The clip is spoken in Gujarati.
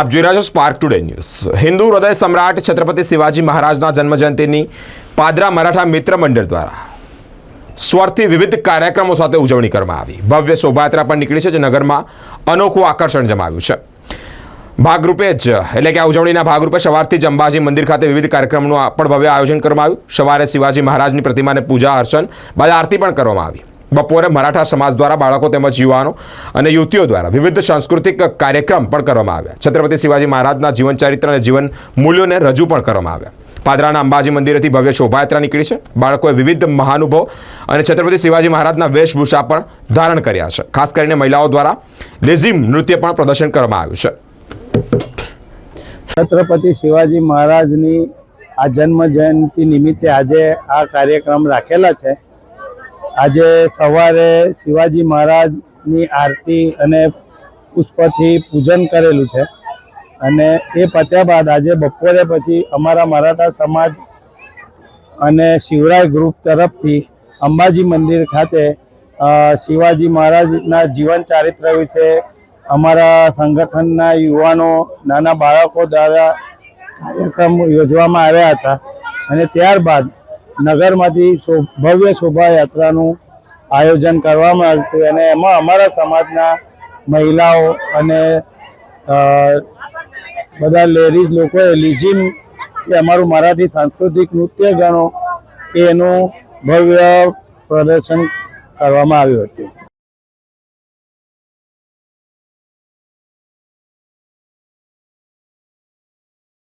આપ જોઈ રહ્યા છો સ્પાર્ક ટુડે ન્યૂઝ હિન્દુ હૃદય સમ્રાટ છત્રપતિ શિવાજી મહારાજના જન્મજયંતિની પાદરા મરાઠા મિત્ર મંડળ દ્વારા સ્વરથી વિવિધ કાર્યક્રમો સાથે ઉજવણી કરવામાં આવી. ભવ્ય શોભાયાત્રા પણ નીકળી છે જે નગરમાં અનોખું આકર્ષણ જમાવ્યું છે. ભાગરૂપે જ, એટલે કે આ ઉજવણીના ભાગરૂપે સવારથી જ અંબાજી મંદિર ખાતે વિવિધ કાર્યક્રમનું પણ ભવ્ય આયોજન કરવામાં આવ્યું. સવારે શિવાજી મહારાજની પ્રતિમાને પૂજા, અર્ચન, બાદ આરતી પણ કરવામાં આવી. બપોરે મરાઠા સમાજ દ્વારા બાળકો તેમજ યુવાનો અને યુવતીઓ દ્વારા વિવિધ સાંસ્કૃતિક કાર્યક્રમ પણ કરવામાં આવ્યા. છત્રપતિ શિવાજી મહારાજના જીવન ચરિત્ર અને જીવન મૂલ્યોને રજૂ પણ કરવામાં આવ્યા. પાદરાના અંબાજી મંદિરેથી ભવ્ય શોભાયાત્રા નીકળી છે. બાળકોએ વિવિધ મહાનુભવ અને છત્રપતિ શિવાજી મહારાજના વેશભૂષા પણ ધારણ કર્યા છે. ખાસ કરીને મહિલાઓ દ્વારા લેઝિમ નૃત્ય પણ પ્રદર્શન કરવામાં આવ્યું છે. છત્રપતિ શિવાજી મહારાજની આ જન્મ જયંતિ નિમિત્તે આજે આ કાર્યક્રમ રાખેલા છે. આજે સવારે શિવાજી મહારાજની આરતી અને પુષ્પથી પૂજન કરેલું છે. અને એ પત્યા બાદ આજે બપોરે પછી અમારા મરાઠા સમાજ અને શિવરાય ગ્રુપ તરફથી અંબાજી મંદિર ખાતે શિવાજી મહારાજના જીવન ચારિત્ર વિશે અમારા સંગઠનના યુવાનો, નાના બાળકો દ્વારા કાર્યક્રમ યોજવામાં આવ્યા હતા. અને ત્યારબાદ નગરમાંથી ભવ્ય શોભાયાત્રાનું આયોજન કરવામાં આવ્યું અને એમાં અમારા સમાજના મહિલાઓ અને બધા લેડીઝ લોકોએ લીજીમ જે અમારું મરાઠી સાંસ્કૃતિક નૃત્ય ગણો, એનું ભવ્ય પ્રદર્શન કરવામાં આવ્યું હતું.